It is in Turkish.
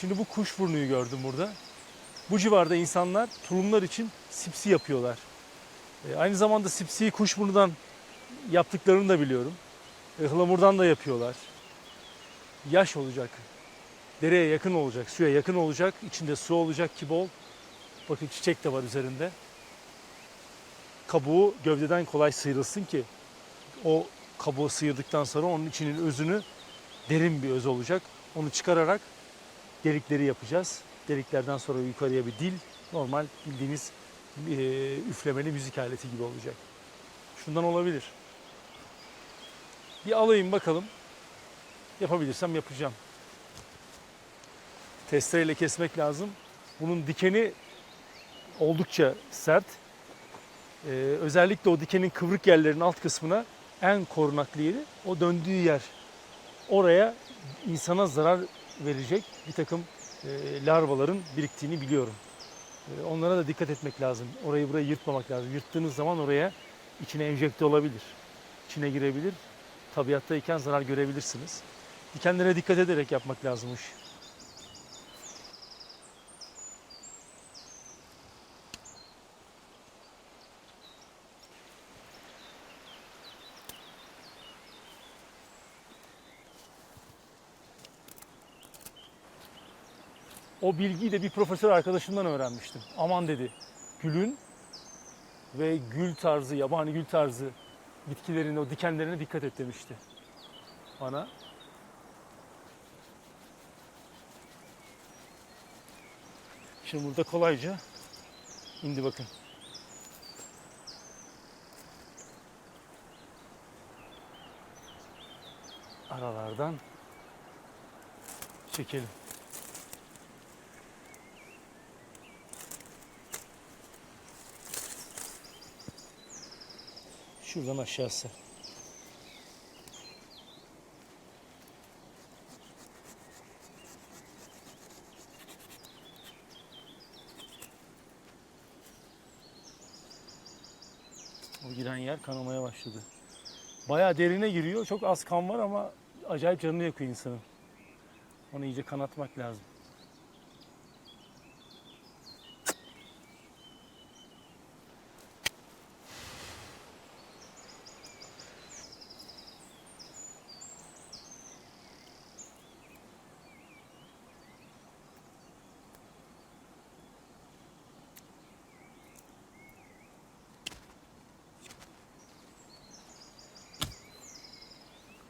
Şimdi bu kuşburnuyu gördüm burada. Bu civarda insanlar tulumlar için sipsi yapıyorlar. E, aynı zamanda sipsiyi kuşburnudan yaptıklarını da biliyorum. E, Ihlamurdan da yapıyorlar. Yaş olacak. Dereye yakın olacak, suya yakın olacak. İçinde su olacak ki bol. Bakın çiçek de var üzerinde. Kabuğu gövdeden kolay sıyrılsın ki o kabuğu sıyırdıktan sonra onun içinin özünü derin bir öz olacak. Onu çıkararak delikleri yapacağız. Deliklerden sonra yukarıya bir dil. Normal bildiğiniz e, üflemeli müzik aleti gibi olacak. Şundan olabilir. Bir alayım bakalım. Yapabilirsem yapacağım. Testereyle kesmek lazım. Bunun dikeni oldukça sert. Ee, özellikle o dikenin kıvrık yerlerin alt kısmına en korunaklı yeri o döndüğü yer. Oraya insana zarar verecek bir takım e, larvaların biriktiğini biliyorum. E, onlara da dikkat etmek lazım. Orayı burayı yırtmamak lazım. Yırttığınız zaman oraya içine enjekte olabilir. İçine girebilir. Tabiattayken zarar görebilirsiniz. Dikenlere dikkat ederek yapmak lazımmış. O bilgiyi de bir profesör arkadaşımdan öğrenmiştim. Aman dedi, gülün ve gül tarzı, yabani gül tarzı bitkilerin o dikenlerine dikkat et demişti bana. Şimdi burada kolayca indi bakın. Aralardan çekelim. Şuradan aşağısı. O giren yer kanamaya başladı. Bayağı derine giriyor. Çok az kan var ama acayip canını yakıyor insanın. Onu iyice kanatmak lazım.